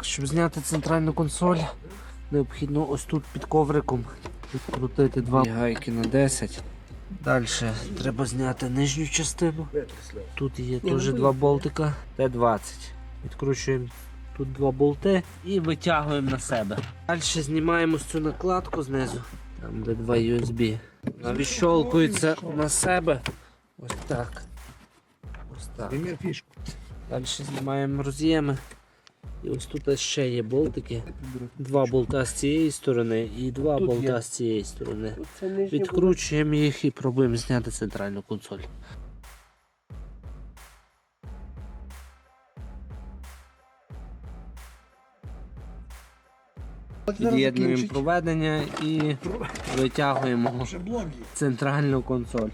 Щоб зняти центральну консоль, необхідно ось тут під ковриком відкрутити два гайки на 10. Далі треба зняти нижню частину. Тут є теж два болтика Т-20. Відкручуємо тут два болти і витягуємо на себе. Далі знімаємо цю накладку знизу, там де два USB. Вона відщолкується на себе. Ось так. Ось так. Далі знімаємо роз'єми. І ось тут ще є болтики. Два болта з цієї сторони і два Тут болта є. з цієї сторони. Відкручуємо їх і пробуємо зняти центральну консоль. Під'єднуємо проведення і витягуємо центральну консоль.